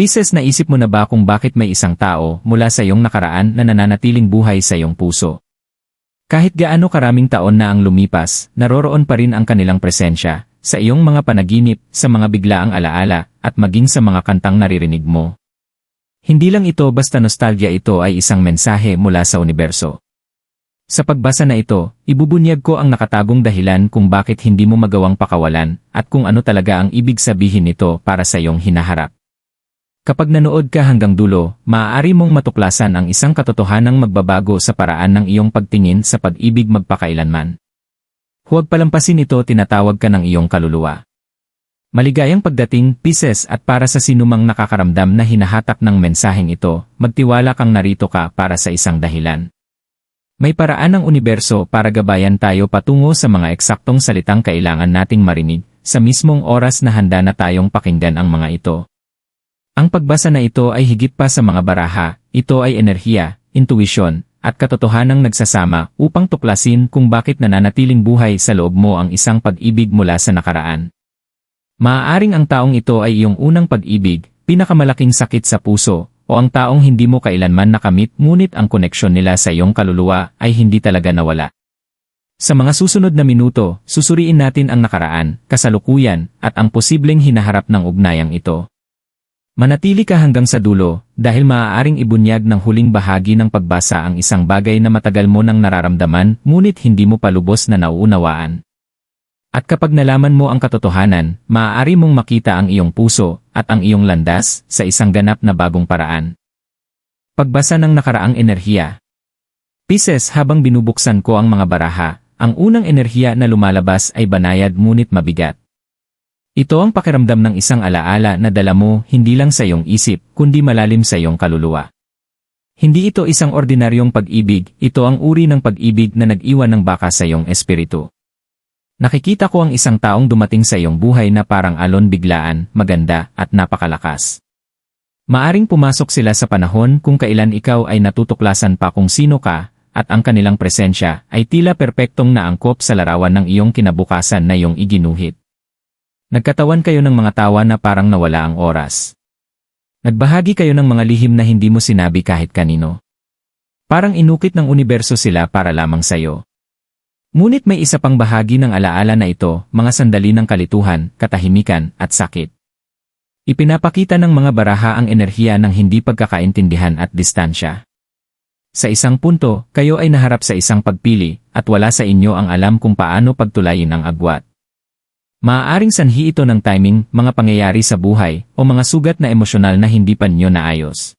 Pisces naisip mo na ba kung bakit may isang tao mula sa iyong nakaraan na nananatiling buhay sa iyong puso? Kahit gaano karaming taon na ang lumipas, naroroon pa rin ang kanilang presensya, sa iyong mga panaginip, sa mga biglaang alaala, at maging sa mga kantang naririnig mo. Hindi lang ito basta nostalgia ito ay isang mensahe mula sa universo. Sa pagbasa na ito, ibubunyag ko ang nakatagong dahilan kung bakit hindi mo magawang pakawalan at kung ano talaga ang ibig sabihin nito para sa iyong hinaharap. Kapag nanood ka hanggang dulo, maaari mong matuklasan ang isang katotohanang magbabago sa paraan ng iyong pagtingin sa pag-ibig magpakailanman. Huwag palampasin ito tinatawag ka ng iyong kaluluwa. Maligayang pagdating, Pisces at para sa sinumang nakakaramdam na hinahatak ng mensaheng ito, magtiwala kang narito ka para sa isang dahilan. May paraan ng universo para gabayan tayo patungo sa mga eksaktong salitang kailangan nating marinig, sa mismong oras na handa na tayong pakinggan ang mga ito. Ang pagbasa na ito ay higit pa sa mga baraha, ito ay enerhiya, intuisyon, at katotohanang nagsasama upang tuklasin kung bakit nananatiling buhay sa loob mo ang isang pag-ibig mula sa nakaraan. Maaaring ang taong ito ay iyong unang pag-ibig, pinakamalaking sakit sa puso, o ang taong hindi mo kailanman nakamit ngunit ang koneksyon nila sa iyong kaluluwa ay hindi talaga nawala. Sa mga susunod na minuto, susuriin natin ang nakaraan, kasalukuyan, at ang posibleng hinaharap ng ugnayang ito. Manatili ka hanggang sa dulo, dahil maaaring ibunyag ng huling bahagi ng pagbasa ang isang bagay na matagal mo nang nararamdaman ngunit hindi mo palubos na nauunawaan. At kapag nalaman mo ang katotohanan, maaari mong makita ang iyong puso at ang iyong landas sa isang ganap na bagong paraan. Pagbasa ng nakaraang enerhiya Pisces habang binubuksan ko ang mga baraha, ang unang enerhiya na lumalabas ay banayad ngunit mabigat. Ito ang pakiramdam ng isang alaala na dala mo hindi lang sa iyong isip, kundi malalim sa iyong kaluluwa. Hindi ito isang ordinaryong pag-ibig, ito ang uri ng pag-ibig na nag-iwan ng baka sa iyong espiritu. Nakikita ko ang isang taong dumating sa iyong buhay na parang alon biglaan, maganda, at napakalakas. Maaring pumasok sila sa panahon kung kailan ikaw ay natutuklasan pa kung sino ka, at ang kanilang presensya ay tila perpektong naangkop sa larawan ng iyong kinabukasan na iyong iginuhit. Nagkatawan kayo ng mga tawa na parang nawala ang oras. Nagbahagi kayo ng mga lihim na hindi mo sinabi kahit kanino. Parang inukit ng universo sila para lamang sayo. Ngunit may isa pang bahagi ng alaala na ito, mga sandali ng kalituhan, katahimikan, at sakit. Ipinapakita ng mga baraha ang enerhiya ng hindi pagkakaintindihan at distansya. Sa isang punto, kayo ay naharap sa isang pagpili, at wala sa inyo ang alam kung paano pagtulayin ang agwat. Maaaring sanhi ito ng timing, mga pangyayari sa buhay, o mga sugat na emosyonal na hindi pa ninyo naayos.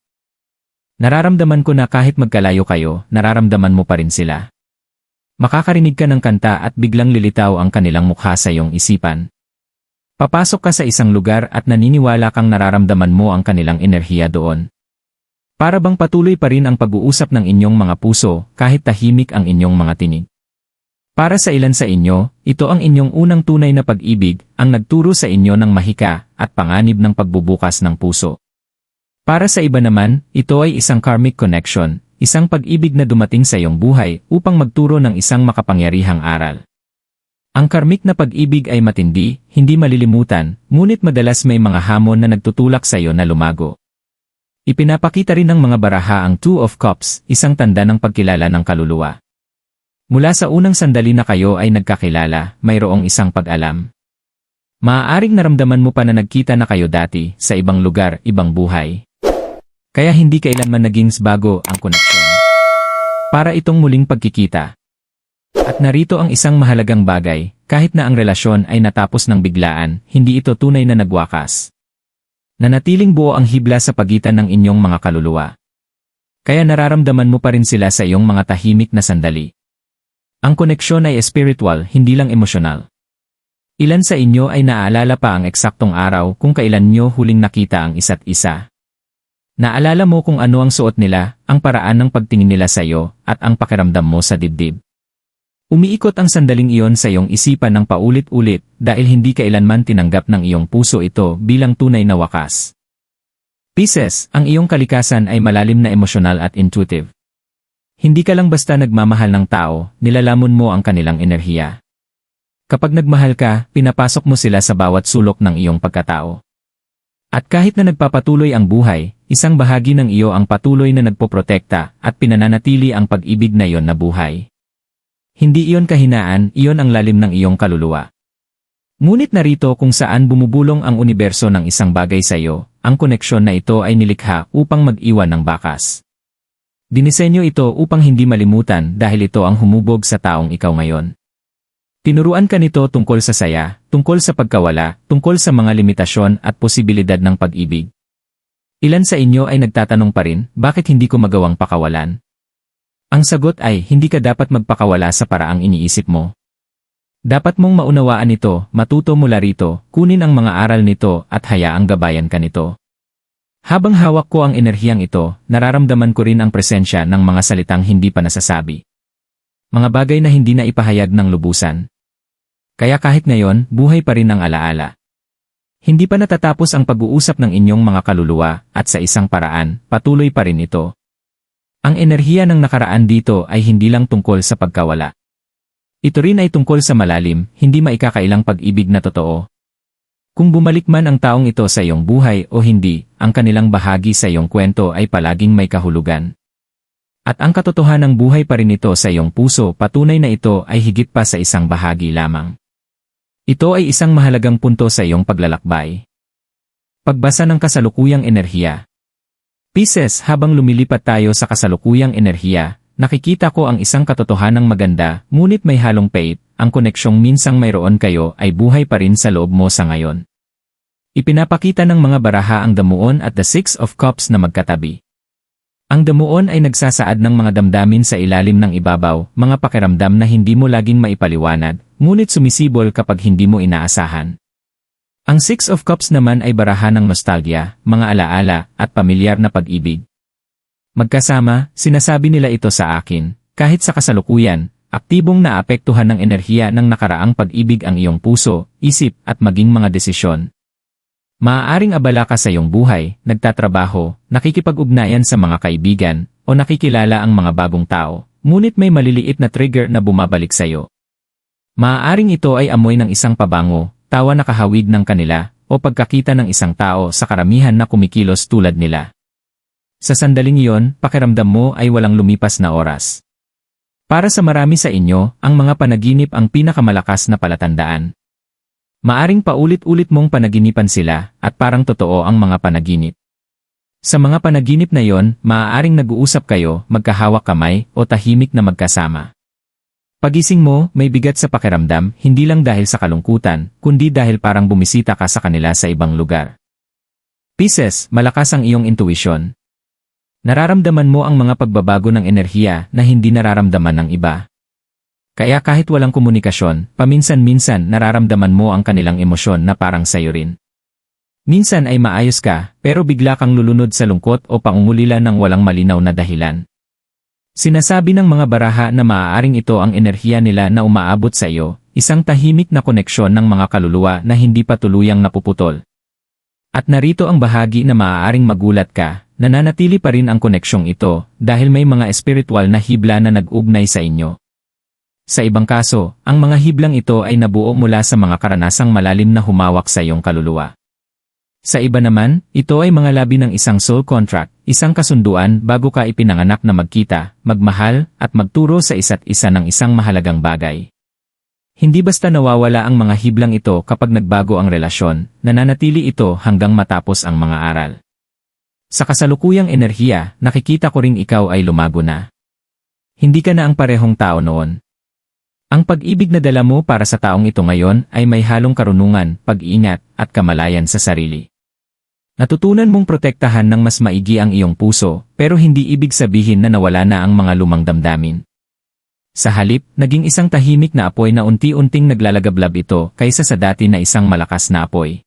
Nararamdaman ko na kahit magkalayo kayo, nararamdaman mo pa rin sila. Makakarinig ka ng kanta at biglang lilitaw ang kanilang mukha sa iyong isipan. Papasok ka sa isang lugar at naniniwala kang nararamdaman mo ang kanilang enerhiya doon. Para bang patuloy pa rin ang pag-uusap ng inyong mga puso kahit tahimik ang inyong mga tinig. Para sa ilan sa inyo, ito ang inyong unang tunay na pag-ibig, ang nagturo sa inyo ng mahika at panganib ng pagbubukas ng puso. Para sa iba naman, ito ay isang karmic connection, isang pag-ibig na dumating sa iyong buhay upang magturo ng isang makapangyarihang aral. Ang karmik na pag-ibig ay matindi, hindi malilimutan, ngunit madalas may mga hamon na nagtutulak sa iyo na lumago. Ipinapakita rin ng mga baraha ang Two of Cups, isang tanda ng pagkilala ng kaluluwa. Mula sa unang sandali na kayo ay nagkakilala, mayroong isang pag-alam. Maaaring naramdaman mo pa na nagkita na kayo dati, sa ibang lugar, ibang buhay. Kaya hindi kailanman naging bago ang koneksyon. Para itong muling pagkikita. At narito ang isang mahalagang bagay, kahit na ang relasyon ay natapos ng biglaan, hindi ito tunay na nagwakas. Nanatiling buo ang hibla sa pagitan ng inyong mga kaluluwa. Kaya nararamdaman mo pa rin sila sa iyong mga tahimik na sandali. Ang koneksyon ay spiritual, hindi lang emosyonal. Ilan sa inyo ay naaalala pa ang eksaktong araw kung kailan nyo huling nakita ang isa't isa. Naalala mo kung ano ang suot nila, ang paraan ng pagtingin nila sa iyo, at ang pakiramdam mo sa dibdib. Umiikot ang sandaling iyon sa iyong isipan ng paulit-ulit dahil hindi kailanman tinanggap ng iyong puso ito bilang tunay na wakas. Pisces, ang iyong kalikasan ay malalim na emosyonal at intuitive. Hindi ka lang basta nagmamahal ng tao, nilalamon mo ang kanilang enerhiya. Kapag nagmahal ka, pinapasok mo sila sa bawat sulok ng iyong pagkatao. At kahit na nagpapatuloy ang buhay, isang bahagi ng iyo ang patuloy na nagpoprotekta at pinananatili ang pag-ibig na iyon na buhay. Hindi iyon kahinaan, iyon ang lalim ng iyong kaluluwa. Ngunit narito kung saan bumubulong ang universo ng isang bagay sa iyo, ang koneksyon na ito ay nilikha upang mag-iwan ng bakas. Dinisenyo ito upang hindi malimutan dahil ito ang humubog sa taong ikaw ngayon. Tinuruan ka nito tungkol sa saya, tungkol sa pagkawala, tungkol sa mga limitasyon at posibilidad ng pag-ibig. Ilan sa inyo ay nagtatanong pa rin, bakit hindi ko magawang pakawalan? Ang sagot ay, hindi ka dapat magpakawala sa paraang iniisip mo. Dapat mong maunawaan ito, matuto mula rito, kunin ang mga aral nito at hayaang gabayan ka nito. Habang hawak ko ang enerhiyang ito, nararamdaman ko rin ang presensya ng mga salitang hindi pa nasasabi. Mga bagay na hindi na ipahayag ng lubusan. Kaya kahit ngayon, buhay pa rin ang alaala. Hindi pa natatapos ang pag-uusap ng inyong mga kaluluwa, at sa isang paraan, patuloy pa rin ito. Ang enerhiya ng nakaraan dito ay hindi lang tungkol sa pagkawala. Ito rin ay tungkol sa malalim, hindi maikakailang pag-ibig na totoo. Kung bumalik man ang taong ito sa iyong buhay o hindi, ang kanilang bahagi sa iyong kwento ay palaging may kahulugan. At ang katotohanang buhay pa rin ito sa iyong puso patunay na ito ay higit pa sa isang bahagi lamang. Ito ay isang mahalagang punto sa iyong paglalakbay. Pagbasa ng kasalukuyang enerhiya. Pisces, habang lumilipat tayo sa kasalukuyang enerhiya, nakikita ko ang isang katotohanang maganda, ngunit may halong faith, ang koneksyong minsang mayroon kayo ay buhay pa rin sa loob mo sa ngayon. Ipinapakita ng mga baraha ang damuon at the Six of Cups na magkatabi. Ang damuon ay nagsasaad ng mga damdamin sa ilalim ng ibabaw, mga pakiramdam na hindi mo laging maipaliwanag, ngunit sumisibol kapag hindi mo inaasahan. Ang Six of Cups naman ay baraha ng nostalgia, mga alaala, at pamilyar na pag-ibig. Magkasama, sinasabi nila ito sa akin, kahit sa kasalukuyan, aktibong naapektuhan ng enerhiya ng nakaraang pag-ibig ang iyong puso, isip, at maging mga desisyon. Maaaring abala ka sa iyong buhay, nagtatrabaho, nakikipag-ugnayan sa mga kaibigan, o nakikilala ang mga bagong tao, ngunit may maliliit na trigger na bumabalik sa iyo. Maaaring ito ay amoy ng isang pabango, tawa na kahawig ng kanila, o pagkakita ng isang tao sa karamihan na kumikilos tulad nila. Sa sandaling iyon, pakiramdam mo ay walang lumipas na oras. Para sa marami sa inyo, ang mga panaginip ang pinakamalakas na palatandaan. Maaring paulit-ulit mong panaginipan sila, at parang totoo ang mga panaginip. Sa mga panaginip na yon, maaaring nag-uusap kayo, magkahawak kamay, o tahimik na magkasama. Pagising mo, may bigat sa pakiramdam, hindi lang dahil sa kalungkutan, kundi dahil parang bumisita ka sa kanila sa ibang lugar. Pisces, malakas ang iyong intuition. Nararamdaman mo ang mga pagbabago ng enerhiya na hindi nararamdaman ng iba. Kaya kahit walang komunikasyon, paminsan-minsan nararamdaman mo ang kanilang emosyon na parang sayo rin. Minsan ay maayos ka, pero bigla kang lulunod sa lungkot o pangungulila ng walang malinaw na dahilan. Sinasabi ng mga baraha na maaaring ito ang enerhiya nila na umaabot sa iyo, isang tahimik na koneksyon ng mga kaluluwa na hindi pa tuluyang napuputol. At narito ang bahagi na maaaring magulat ka, nananatili pa rin ang koneksyong ito dahil may mga espiritual na hibla na nag-ugnay sa inyo. Sa ibang kaso, ang mga hiblang ito ay nabuo mula sa mga karanasang malalim na humawak sa iyong kaluluwa. Sa iba naman, ito ay mga labi ng isang soul contract, isang kasunduan bago ka ipinanganak na magkita, magmahal, at magturo sa isa't isa ng isang mahalagang bagay. Hindi basta nawawala ang mga hiblang ito kapag nagbago ang relasyon, nananatili ito hanggang matapos ang mga aral. Sa kasalukuyang enerhiya, nakikita ko ring ikaw ay lumago na. Hindi ka na ang parehong tao noon. Ang pag-ibig na dala mo para sa taong ito ngayon ay may halong karunungan, pag-iingat, at kamalayan sa sarili. Natutunan mong protektahan ng mas maigi ang iyong puso, pero hindi ibig sabihin na nawala na ang mga lumang damdamin. Sa halip, naging isang tahimik na apoy na unti-unting naglalagablab ito kaysa sa dati na isang malakas na apoy.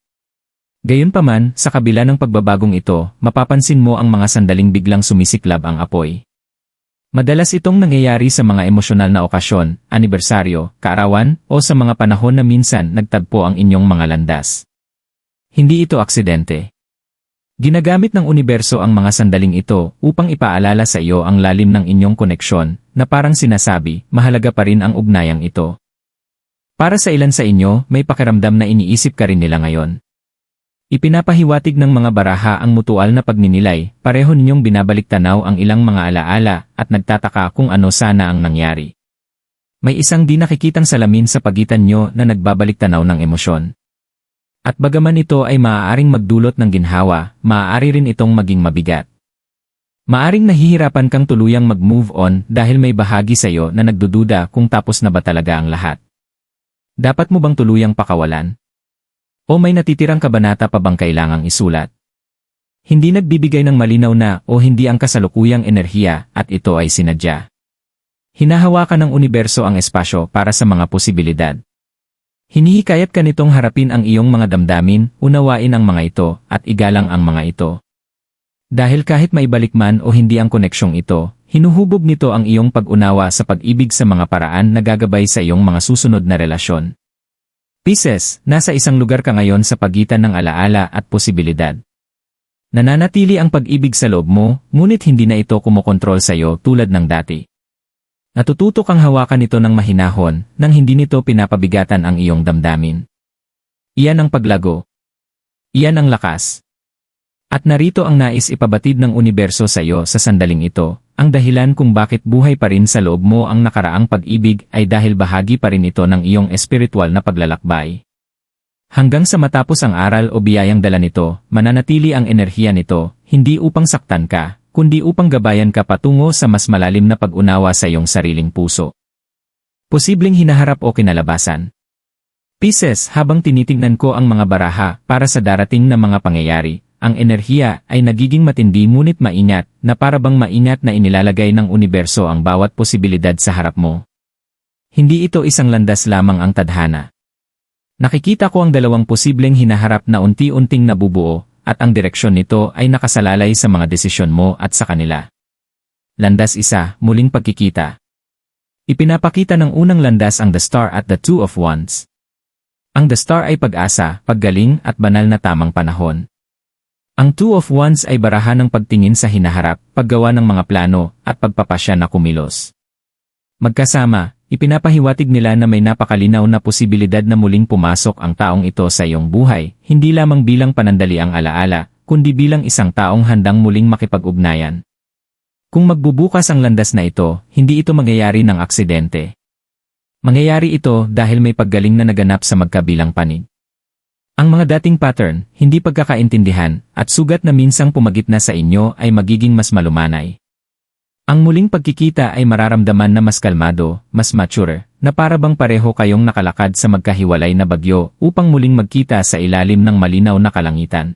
Gayunpaman, sa kabila ng pagbabagong ito, mapapansin mo ang mga sandaling biglang sumisiklab ang apoy. Madalas itong nangyayari sa mga emosyonal na okasyon, anibersaryo, kaarawan, o sa mga panahon na minsan nagtagpo ang inyong mga landas. Hindi ito aksidente. Ginagamit ng universo ang mga sandaling ito upang ipaalala sa iyo ang lalim ng inyong koneksyon na parang sinasabi, mahalaga pa rin ang ugnayang ito. Para sa ilan sa inyo, may pakiramdam na iniisip ka rin nila ngayon. Ipinapahiwatig ng mga baraha ang mutual na pagninilay, pareho ninyong binabalik tanaw ang ilang mga alaala at nagtataka kung ano sana ang nangyari. May isang di nakikitang salamin sa pagitan nyo na nagbabalik tanaw ng emosyon. At bagaman ito ay maaaring magdulot ng ginhawa, maaari rin itong maging mabigat. Maaring nahihirapan kang tuluyang mag-move on dahil may bahagi sa'yo na nagdududa kung tapos na ba talaga ang lahat. Dapat mo bang tuluyang pakawalan? O may natitirang kabanata pa bang kailangang isulat? Hindi nagbibigay ng malinaw na o hindi ang kasalukuyang enerhiya at ito ay sinadya. Hinahawakan ng universo ang espasyo para sa mga posibilidad. Hinihikayat ka nitong harapin ang iyong mga damdamin, unawain ang mga ito, at igalang ang mga ito. Dahil kahit maibalik man o hindi ang koneksyong ito, hinuhubog nito ang iyong pag-unawa sa pag-ibig sa mga paraan na gagabay sa iyong mga susunod na relasyon. Pisces, nasa isang lugar ka ngayon sa pagitan ng alaala at posibilidad. Nananatili ang pag-ibig sa loob mo, ngunit hindi na ito kumokontrol sa iyo tulad ng dati. Natututo kang hawakan ito ng mahinahon nang hindi nito pinapabigatan ang iyong damdamin. Iyan ang paglago. Iyan ang lakas. At narito ang nais ipabatid ng universo sa iyo sa sandaling ito, ang dahilan kung bakit buhay pa rin sa loob mo ang nakaraang pag-ibig ay dahil bahagi pa rin ito ng iyong espiritual na paglalakbay. Hanggang sa matapos ang aral o biyayang dala nito, mananatili ang enerhiya nito, hindi upang saktan ka, kundi upang gabayan ka patungo sa mas malalim na pag-unawa sa iyong sariling puso. Posibleng hinaharap o kinalabasan. Pisces, habang tinitingnan ko ang mga baraha para sa darating na mga pangyayari, ang enerhiya ay nagiging matindi ngunit maingat na para bang maingat na inilalagay ng universo ang bawat posibilidad sa harap mo. Hindi ito isang landas lamang ang tadhana. Nakikita ko ang dalawang posibleng hinaharap na unti-unting nabubuo at ang direksyon nito ay nakasalalay sa mga desisyon mo at sa kanila. Landas isa, muling pagkikita. Ipinapakita ng unang landas ang The Star at the Two of Wands. Ang The Star ay pag-asa, paggaling at banal na tamang panahon. Ang Two of Wands ay barahan ng pagtingin sa hinaharap, paggawa ng mga plano, at pagpapasya na kumilos. Magkasama, ipinapahiwatig nila na may napakalinaw na posibilidad na muling pumasok ang taong ito sa iyong buhay, hindi lamang bilang panandali ang alaala, kundi bilang isang taong handang muling makipag-ugnayan. Kung magbubukas ang landas na ito, hindi ito mangyayari ng aksidente. Mangyayari ito dahil may paggaling na naganap sa magkabilang panig. Ang mga dating pattern, hindi pagkakaintindihan, at sugat na minsang pumagit na sa inyo ay magiging mas malumanay. Ang muling pagkikita ay mararamdaman na mas kalmado, mas mature, na para bang pareho kayong nakalakad sa magkahiwalay na bagyo upang muling magkita sa ilalim ng malinaw na kalangitan.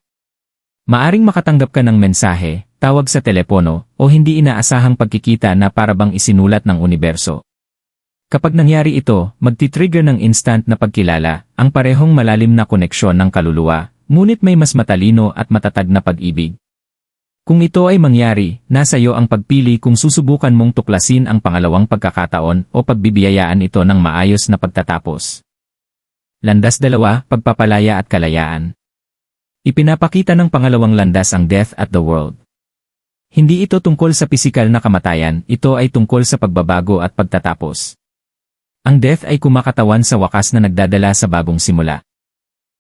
Maaring makatanggap ka ng mensahe, tawag sa telepono, o hindi inaasahang pagkikita na para bang isinulat ng universo. Kapag nangyari ito, magti-trigger ng instant na pagkilala, ang parehong malalim na koneksyon ng kaluluwa, ngunit may mas matalino at matatag na pag-ibig. Kung ito ay mangyari, nasa iyo ang pagpili kung susubukan mong tuklasin ang pangalawang pagkakataon o pagbibiyayaan ito ng maayos na pagtatapos. Landas dalawa, pagpapalaya at kalayaan. Ipinapakita ng pangalawang landas ang death at the world. Hindi ito tungkol sa pisikal na kamatayan, ito ay tungkol sa pagbabago at pagtatapos. Ang death ay kumakatawan sa wakas na nagdadala sa bagong simula.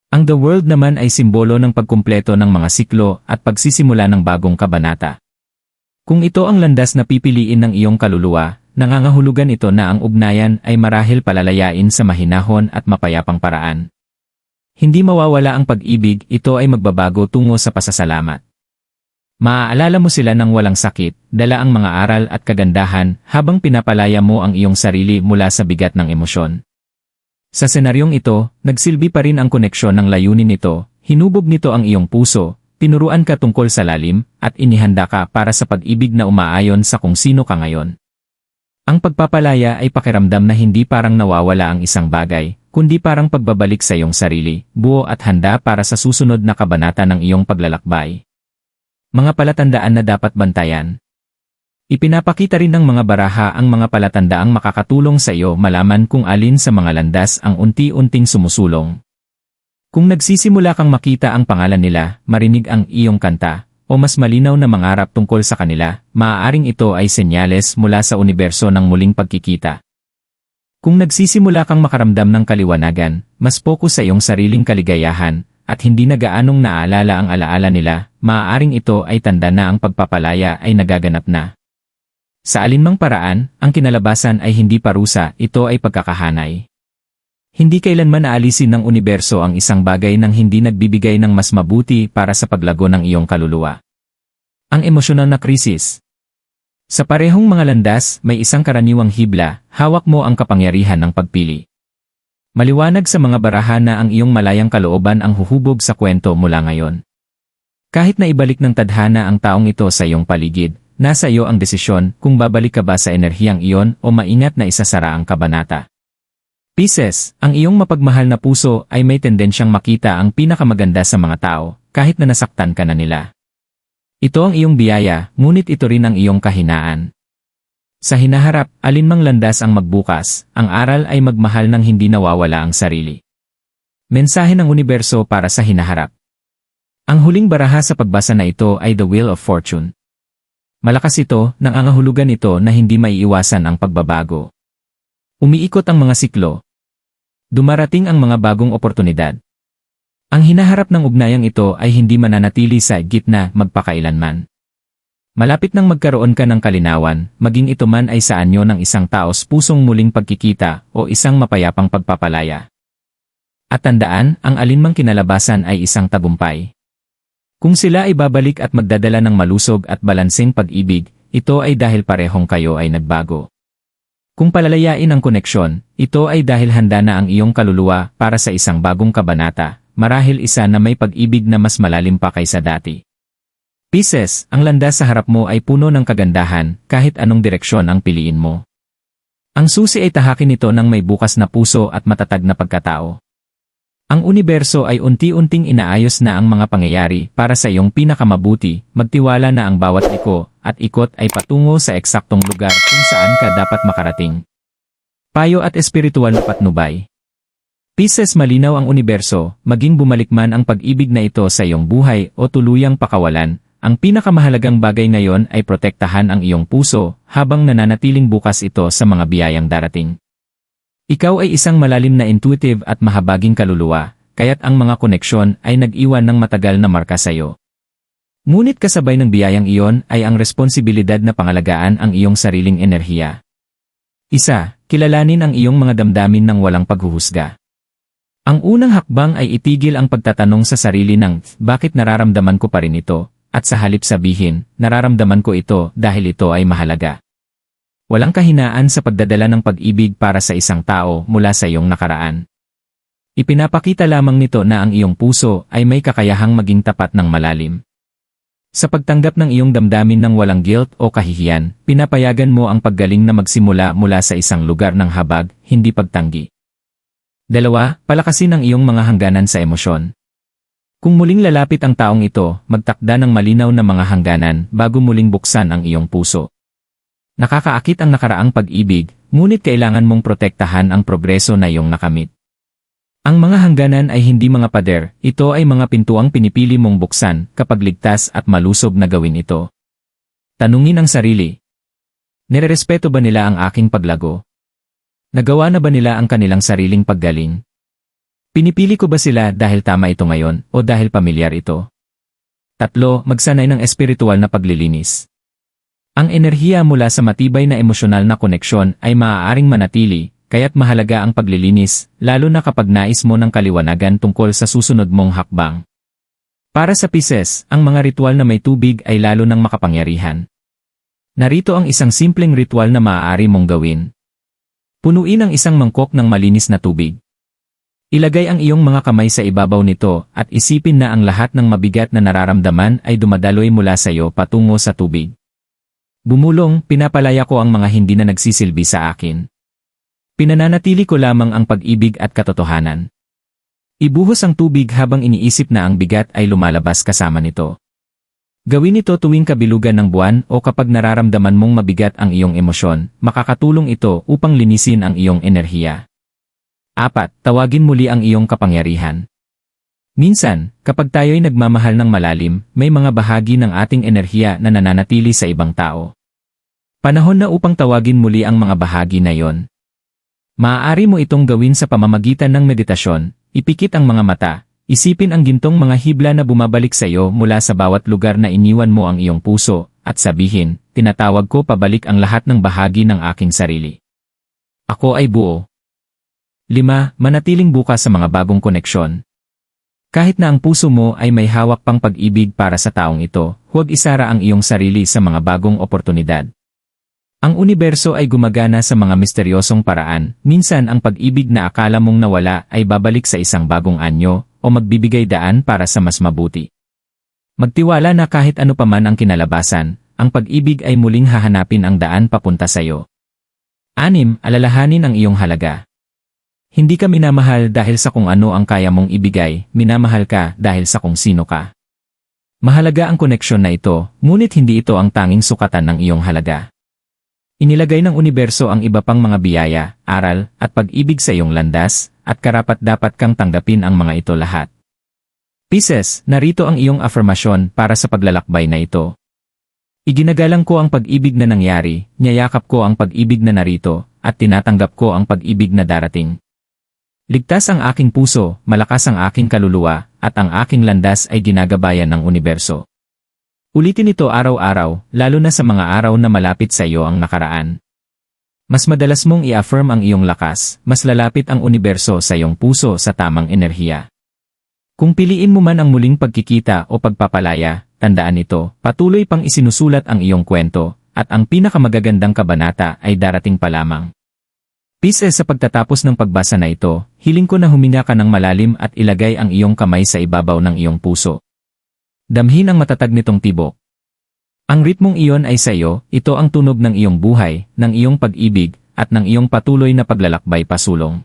Ang The World naman ay simbolo ng pagkumpleto ng mga siklo at pagsisimula ng bagong kabanata. Kung ito ang landas na pipiliin ng iyong kaluluwa, nangangahulugan ito na ang ugnayan ay marahil palalayain sa mahinahon at mapayapang paraan. Hindi mawawala ang pag-ibig, ito ay magbabago tungo sa pasasalamat. Maaalala mo sila ng walang sakit, dala ang mga aral at kagandahan habang pinapalaya mo ang iyong sarili mula sa bigat ng emosyon. Sa senaryong ito, nagsilbi pa rin ang koneksyon ng layunin nito, hinubog nito ang iyong puso, tinuruan ka tungkol sa lalim, at inihanda ka para sa pag-ibig na umaayon sa kung sino ka ngayon. Ang pagpapalaya ay pakiramdam na hindi parang nawawala ang isang bagay, kundi parang pagbabalik sa iyong sarili, buo at handa para sa susunod na kabanata ng iyong paglalakbay. Mga palatandaan na dapat bantayan. Ipinapakita rin ng mga baraha ang mga palatandaang makakatulong sa iyo malaman kung alin sa mga landas ang unti-unting sumusulong. Kung nagsisimula kang makita ang pangalan nila, marinig ang iyong kanta, o mas malinaw na mangarap tungkol sa kanila, maaaring ito ay senyales mula sa universo ng muling pagkikita. Kung nagsisimula kang makaramdam ng kaliwanagan, mas focus sa iyong sariling kaligayahan, at hindi na gaanong naaalala ang alaala nila, maaaring ito ay tanda na ang pagpapalaya ay nagaganap na. Sa alinmang paraan, ang kinalabasan ay hindi parusa, ito ay pagkakahanay. Hindi kailanman aalisin ng universo ang isang bagay nang hindi nagbibigay ng mas mabuti para sa paglago ng iyong kaluluwa. Ang emosyonal na krisis. Sa parehong mga landas, may isang karaniwang hibla, hawak mo ang kapangyarihan ng pagpili. Maliwanag sa mga baraha na ang iyong malayang kalooban ang huhubog sa kwento mula ngayon. Kahit na ibalik ng tadhana ang taong ito sa iyong paligid, nasa iyo ang desisyon kung babalik ka ba sa enerhiyang iyon o maingat na isasara ang kabanata. Pisces, ang iyong mapagmahal na puso ay may tendensyang makita ang pinakamaganda sa mga tao, kahit na nasaktan ka na nila. Ito ang iyong biyaya, ngunit ito rin ang iyong kahinaan. Sa hinaharap, alinmang landas ang magbukas, ang aral ay magmahal ng hindi nawawala ang sarili. Mensahe ng universo para sa hinaharap. Ang huling baraha sa pagbasa na ito ay The Wheel of Fortune. Malakas ito, nang angahulugan ito na hindi maiiwasan ang pagbabago. Umiikot ang mga siklo. Dumarating ang mga bagong oportunidad. Ang hinaharap ng ugnayang ito ay hindi mananatili sa gitna magpakailanman. Malapit nang magkaroon ka ng kalinawan, maging ito man ay sa anyo ng isang taos pusong muling pagkikita o isang mapayapang pagpapalaya. At tandaan, ang alinmang kinalabasan ay isang tagumpay. Kung sila ay babalik at magdadala ng malusog at balanseng pag-ibig, ito ay dahil parehong kayo ay nagbago. Kung palalayain ang koneksyon, ito ay dahil handa na ang iyong kaluluwa para sa isang bagong kabanata, marahil isa na may pag-ibig na mas malalim pa kaysa dati. Pisces, ang landas sa harap mo ay puno ng kagandahan kahit anong direksyon ang piliin mo. Ang susi ay tahakin nito ng may bukas na puso at matatag na pagkatao. Ang universo ay unti-unting inaayos na ang mga pangyayari para sa iyong pinakamabuti, magtiwala na ang bawat liko at ikot ay patungo sa eksaktong lugar kung saan ka dapat makarating. Payo at espiritual na patnubay. Pisces malinaw ang universo, maging bumalik man ang pag-ibig na ito sa iyong buhay o tuluyang pakawalan, ang pinakamahalagang bagay ngayon ay protektahan ang iyong puso habang nananatiling bukas ito sa mga biyayang darating. Ikaw ay isang malalim na intuitive at mahabaging kaluluwa, kaya't ang mga koneksyon ay nag-iwan ng matagal na marka sa iyo. Ngunit kasabay ng biyayang iyon ay ang responsibilidad na pangalagaan ang iyong sariling enerhiya. Isa, kilalanin ang iyong mga damdamin ng walang paghuhusga. Ang unang hakbang ay itigil ang pagtatanong sa sarili ng bakit nararamdaman ko pa rin ito, at sa halip sabihin, nararamdaman ko ito dahil ito ay mahalaga. Walang kahinaan sa pagdadala ng pag-ibig para sa isang tao mula sa iyong nakaraan. Ipinapakita lamang nito na ang iyong puso ay may kakayahang maging tapat ng malalim. Sa pagtanggap ng iyong damdamin ng walang guilt o kahihiyan, pinapayagan mo ang paggaling na magsimula mula sa isang lugar ng habag, hindi pagtanggi. Dalawa, palakasin ang iyong mga hangganan sa emosyon. Kung muling lalapit ang taong ito, magtakda ng malinaw na mga hangganan bago muling buksan ang iyong puso. Nakakaakit ang nakaraang pag-ibig, ngunit kailangan mong protektahan ang progreso na iyong nakamit. Ang mga hangganan ay hindi mga pader, ito ay mga pintuang pinipili mong buksan kapag ligtas at malusog na gawin ito. Tanungin ang sarili. Nirerespeto ba nila ang aking paglago? Nagawa na ba nila ang kanilang sariling paggaling? Pinipili ko ba sila dahil tama ito ngayon o dahil pamilyar ito? Tatlo, magsanay ng espiritual na paglilinis. Ang enerhiya mula sa matibay na emosyonal na koneksyon ay maaaring manatili, kaya't mahalaga ang paglilinis, lalo na kapag nais mo ng kaliwanagan tungkol sa susunod mong hakbang. Para sa Pisces, ang mga ritual na may tubig ay lalo ng makapangyarihan. Narito ang isang simpleng ritual na maaari mong gawin. Punuin ang isang mangkok ng malinis na tubig. Ilagay ang iyong mga kamay sa ibabaw nito at isipin na ang lahat ng mabigat na nararamdaman ay dumadaloy mula sa iyo patungo sa tubig. Bumulong, pinapalaya ko ang mga hindi na nagsisilbi sa akin. Pinananatili ko lamang ang pag-ibig at katotohanan. Ibuhos ang tubig habang iniisip na ang bigat ay lumalabas kasama nito. Gawin ito tuwing kabilugan ng buwan o kapag nararamdaman mong mabigat ang iyong emosyon, makakatulong ito upang linisin ang iyong enerhiya. Apat, tawagin muli ang iyong kapangyarihan. Minsan, kapag tayo'y nagmamahal ng malalim, may mga bahagi ng ating enerhiya na nananatili sa ibang tao. Panahon na upang tawagin muli ang mga bahagi na yon. Maaari mo itong gawin sa pamamagitan ng meditasyon, ipikit ang mga mata, Isipin ang gintong mga hibla na bumabalik sa iyo mula sa bawat lugar na iniwan mo ang iyong puso, at sabihin, tinatawag ko pabalik ang lahat ng bahagi ng aking sarili. Ako ay buo. 5. Manatiling bukas sa mga bagong koneksyon. Kahit na ang puso mo ay may hawak pang pag-ibig para sa taong ito, huwag isara ang iyong sarili sa mga bagong oportunidad. Ang universo ay gumagana sa mga misteryosong paraan, minsan ang pag-ibig na akala mong nawala ay babalik sa isang bagong anyo, o magbibigay daan para sa mas mabuti. Magtiwala na kahit ano paman ang kinalabasan, ang pag-ibig ay muling hahanapin ang daan papunta sa iyo. Anim, alalahanin ang iyong halaga. Hindi ka minamahal dahil sa kung ano ang kaya mong ibigay, minamahal ka dahil sa kung sino ka. Mahalaga ang koneksyon na ito, ngunit hindi ito ang tanging sukatan ng iyong halaga. Inilagay ng universo ang iba pang mga biyaya, aral, at pag-ibig sa iyong landas, at karapat dapat kang tanggapin ang mga ito lahat. Pisces, narito ang iyong afirmasyon para sa paglalakbay na ito. Iginagalang ko ang pag-ibig na nangyari, niyayakap ko ang pag-ibig na narito, at tinatanggap ko ang pag-ibig na darating. Ligtas ang aking puso, malakas ang aking kaluluwa, at ang aking landas ay ginagabayan ng universo. Ulitin ito araw-araw, lalo na sa mga araw na malapit sa iyo ang nakaraan. Mas madalas mong i-affirm ang iyong lakas, mas lalapit ang universo sa iyong puso sa tamang enerhiya. Kung piliin mo man ang muling pagkikita o pagpapalaya, tandaan ito, patuloy pang isinusulat ang iyong kwento, at ang pinakamagagandang kabanata ay darating pa lamang. Peace sa pagtatapos ng pagbasa na ito, hiling ko na huminga ka ng malalim at ilagay ang iyong kamay sa ibabaw ng iyong puso. Damhin ang matatag nitong tibok. Ang ritmong iyon ay sa iyo, ito ang tunog ng iyong buhay, ng iyong pag-ibig, at ng iyong patuloy na paglalakbay pasulong.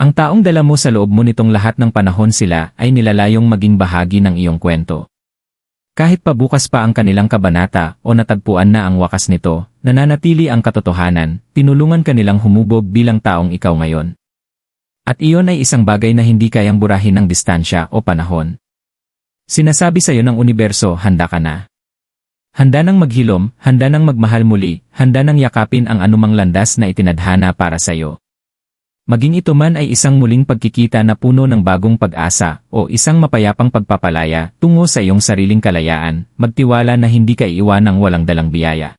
Ang taong dala mo sa loob mo nitong lahat ng panahon sila ay nilalayong maging bahagi ng iyong kwento. Kahit pa bukas pa ang kanilang kabanata o natagpuan na ang wakas nito, nananatili ang katotohanan, tinulungan kanilang humubog bilang taong ikaw ngayon. At iyon ay isang bagay na hindi kayang burahin ng distansya o panahon. Sinasabi sa iyo ng universo, handa ka na. Handa nang maghilom, handa nang magmahal muli, handa nang yakapin ang anumang landas na itinadhana para sa iyo. Maging ito man ay isang muling pagkikita na puno ng bagong pag-asa o isang mapayapang pagpapalaya tungo sa iyong sariling kalayaan, magtiwala na hindi ka iiwan ng walang dalang biyaya.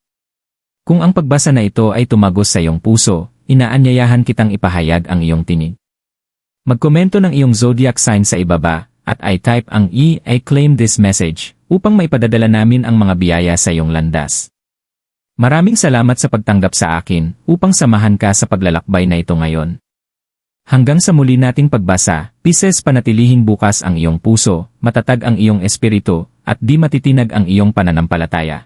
Kung ang pagbasa na ito ay tumagos sa iyong puso, inaanyayahan kitang ipahayag ang iyong tinig. Magkomento ng iyong zodiac sign sa ibaba, at I type ang E, I claim this message, upang maipadadala namin ang mga biyaya sa iyong landas. Maraming salamat sa pagtanggap sa akin, upang samahan ka sa paglalakbay na ito ngayon. Hanggang sa muli nating pagbasa, Pisces panatilihin bukas ang iyong puso, matatag ang iyong espiritu, at di matitinag ang iyong pananampalataya.